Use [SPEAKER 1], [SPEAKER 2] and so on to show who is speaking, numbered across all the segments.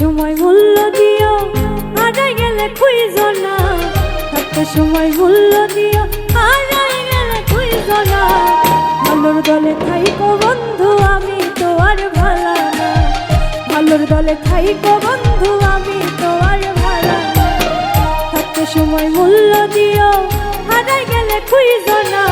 [SPEAKER 1] মূল্য দিও হারাই গেলে খুঁজ না। থাকতে সময় মূল্য দিও হারাই গেলে খুঁজ না। ভালোর দলে থাইকো বন্ধু, আমি তো আর ভালা না। ভালোর দলে থাইকো বন্ধু, আমি তো আর ভালা না। থাকতে সময় মূল্য দিও হারাই গেলে খুঁজ না।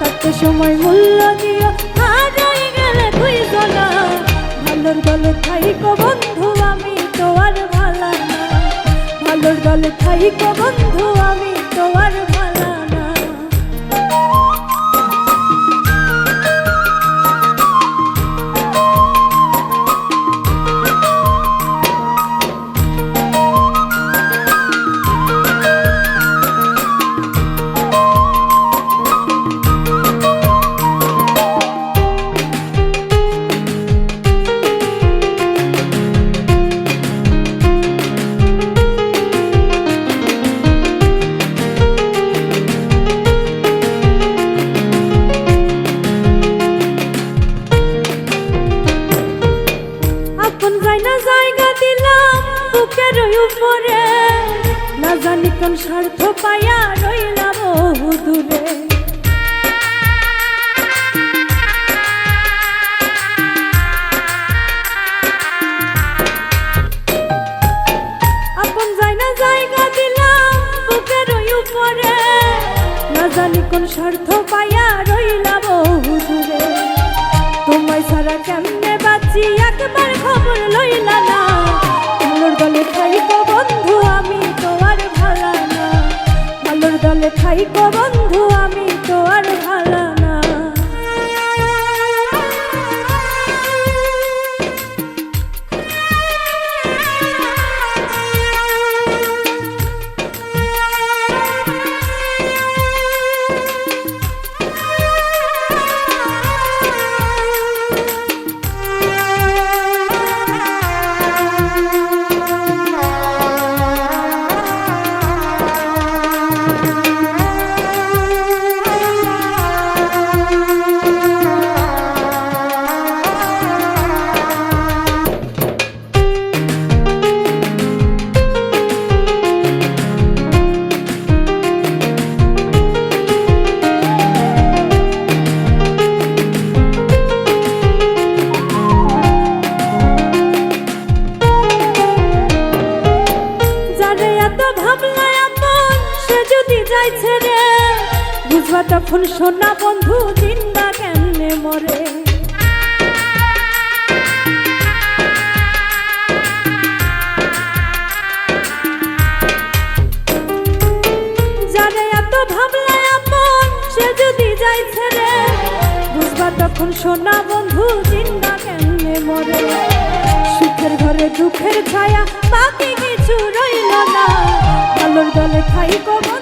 [SPEAKER 1] থাকতে সময় মূল্য দিও হারাই গেলে খুঁজ না। ভালোর দলে থাইকো বন্ধু ভালোর থাইকে বন্ধু আমি। বুকের উপরে না জানি কোন স্বার্থ পাইয়া রইলাম দূরে কোন স্বার্থ পাইয়া রইলাম বহু দূরে তোমায় ছাড়া কেমনে বাঁচি? একবার খবর লইলা না ভালোর দলে খাইকো বন্ধু আমি তোমার ভালো না। ভালোর দলে থাইকো বন্ধু যাইছে রে। বুঝবা তখন সোনা বন্ধু জিন্দা কেমনে মরে? তখন সোনা বন্ধু জিন্দা কেমনে মরে? সুখের ঘরে দুঃখের ছায়া, বাকি কিছু রইল না। ভালোর দলে খাইকো বন্ধু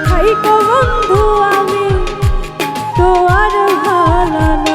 [SPEAKER 1] থাইকো বন্ধু আমি তো ভালো